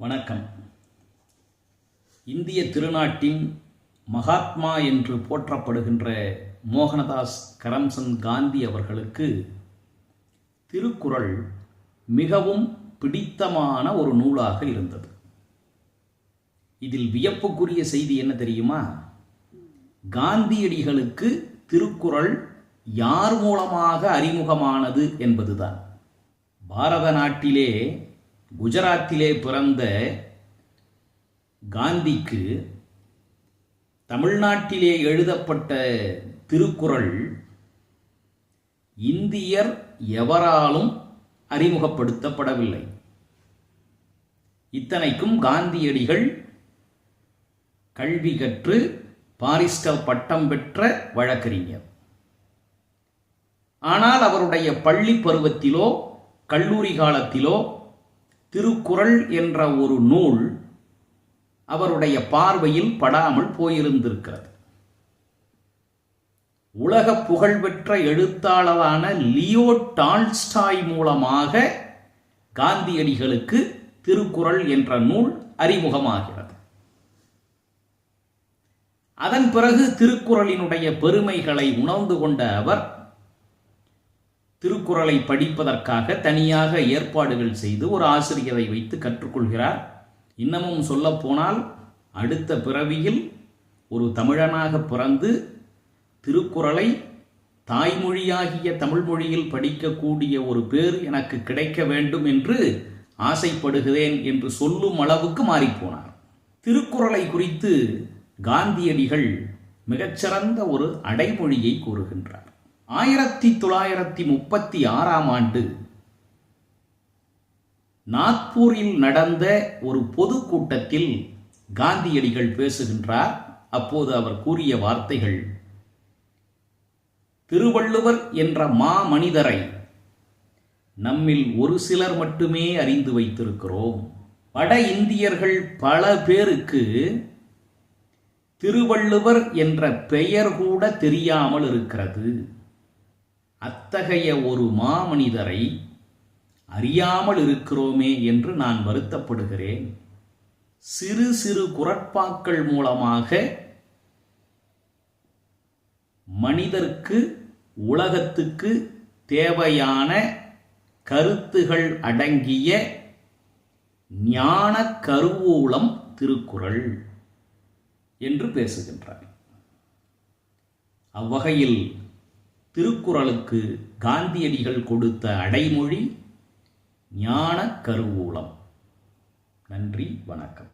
வணக்கம். இந்திய திருநாட்டின் மகாத்மா என்று போற்றப்படுகின்ற மோகனதாஸ் கரம்சந்த் காந்தி அவர்களுக்கு திருக்குறள் மிகவும் பிடித்தமான ஒரு நூலாக இருந்தது. இதில் வியப்புக்குரிய செய்தி என்ன தெரியுமா? காந்தியடிகளுக்கு திருக்குறள் யார் மூலமாக அறிமுகமானது என்பதுதான். பாரத நாட்டிலே குஜராத்திலே பிறந்த காந்திக்கு தமிழ்நாட்டிலே எழுதப்பட்ட திருக்குறள் இந்தியர் எவராலும் அறிமுகப்படுத்தப்படவில்லை. இத்தனைக்கும் காந்தியடிகள் கல்வி கற்று பாரிஸ்டர் பட்டம் பெற்ற வழக்கறிஞர். ஆனால் அவருடைய பள்ளி பருவத்திலோ கல்லூரி காலத்திலோ திருக்குறள் என்ற ஒரு நூல் அவருடைய பார்வையில் படாமல் போயிருந்திருக்கிறது. உலக புகழ்பெற்ற எழுத்தாளரான லியோ டால்ஸ்டாய் மூலமாக காந்தியடிகளுக்கு திருக்குறள் என்ற நூல் அறிமுகமாகிறது. அதன் பிறகு திருக்குறளினுடைய பெருமைகளை உணர்ந்து கொண்ட அவர் திருக்குறளை படிப்பதற்காக தனியாக ஏற்பாடுகள் செய்து ஒரு ஆசிரியரை வைத்து கற்றுக்கொள்கிறார். இன்னமும் சொல்லப்போனால் அடுத்த பிறவியில் ஒரு தமிழனாக பிறந்து திருக்குறளை தாய்மொழியாகிய தமிழ் மொழியில் படிக்கக்கூடிய ஒரு பேர் எனக்கு கிடைக்க வேண்டும் என்று ஆசைப்படுகிறேன் என்று சொல்லும் அளவுக்கு மாறிப்போனார். திருக்குறளை குறித்து காந்தியடிகள் மிகச்சிறந்த ஒரு அடைமொழியை கூறுகின்றார். ஆயிரத்தி தொள்ளாயிரத்தி முப்பத்தி ஆறாம் ஆண்டு நாக்பூரில் நடந்த ஒரு பொதுக்கூட்டத்தில் காந்தியடிகள் பேசுகின்றார். அப்போது அவர் கூறிய வார்த்தைகள் திருவள்ளுவர் என்ற மா மனிதரை நம்மில் ஒரு சிலர் மட்டுமே அறிந்து வைத்திருக்கிறோம். வட இந்தியர்கள் பல பேருக்கு திருவள்ளுவர் என்ற பெயர் கூட தெரியாமல் இருக்கிறது. அத்தகைய ஒரு மாமனிதரை அறியாமல் இருக்கிறோமே என்று நான் வருத்தப்படுகிறேன். சிறு சிறு குரட்பாக்கள் மூலமாக மனிதர்க்கு உலகத்துக்கு தேவையான கருத்துகள் அடங்கிய ஞான கருவூலம் திருக்குறள் என்று பேசுகின்றார் அவ்வகையில் திருக்குறளுக்கு காந்தியடிகள் கொடுத்த அடைமொழி ஞான கருவூலம். நன்றி வணக்கம்.